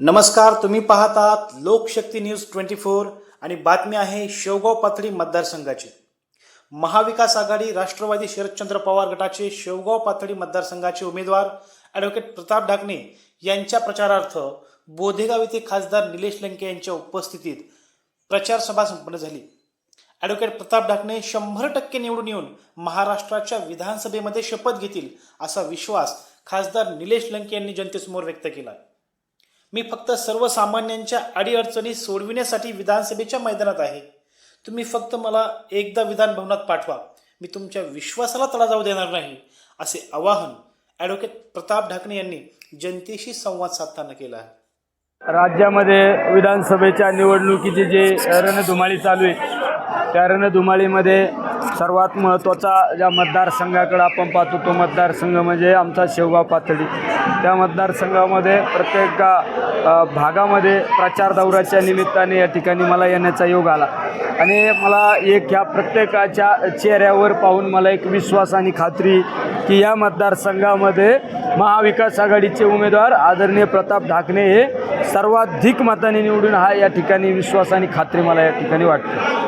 नमस्कार तुम्ही पाहतात लोकशक्ती न्यूज ट्वेंटी फोर आणि बातमी आहे शेवगाव पाथडी मतदारसंघाची महाविकास आघाडी राष्ट्रवादी शरदचंद्र पवार गटाचे शेवगाव पाथडी मतदारसंघाचे उमेदवार ॲडव्होकेट प्रताप ढाकणे यांच्या प्रचारार्थ बोधेगाव येथे खासदार निलेश लंके यांच्या उपस्थितीत प्रचार सभा संपन्न झाली. ॲडव्होकेट प्रताप ढाकणे शंभर टक्के निवडून येऊन महाराष्ट्राच्या विधानसभेमध्ये शपथ घेतील असा विश्वास खासदार निलेश लंके यांनी जनतेसमोर व्यक्त केला. मी फक्त सर्वसामान्यांच्या अडीअडचणी सोडविण्यासाठी विधानसभेच्या मैदानात आहे. तुम्ही फक्त मला एकदा विधान भवनात पाठवा. मी तुमच्या विश्वासाला तडा जाऊ देणार नाही असे आवाहन ॲडव्होकेट प्रताप ढाकणे यांनी जनतेशी संवाद साधताना केला आहे. राज्यामध्ये विधानसभेच्या निवडणुकीची जे रणधुमाळी चालू आहे त्या रणधुमाळीमध्ये सर्वात महत्त्वाचा ज्या मतदारसंघाकडं आपण पाहतो तो मतदारसंघ म्हणजे आमचा शेवगाव पातळी त्या मतदारसंघामध्ये प्रत्येक भागामध्ये प्रचार दौऱ्याच्या निमित्ताने या ठिकाणी मला येण्याचा योग आला. आणि मला एक ह्या प्रत्येकाच्या चेहऱ्यावर पाहून मला एक विश्वास आणि खात्री की या मतदारसंघामध्ये महाविकास आघाडीचे उमेदवार आदरणीय प्रताप ढाकणे हे सर्वाधिक मताने निवडून हा या ठिकाणी विश्वास आणि खात्री मला या ठिकाणी वाटते.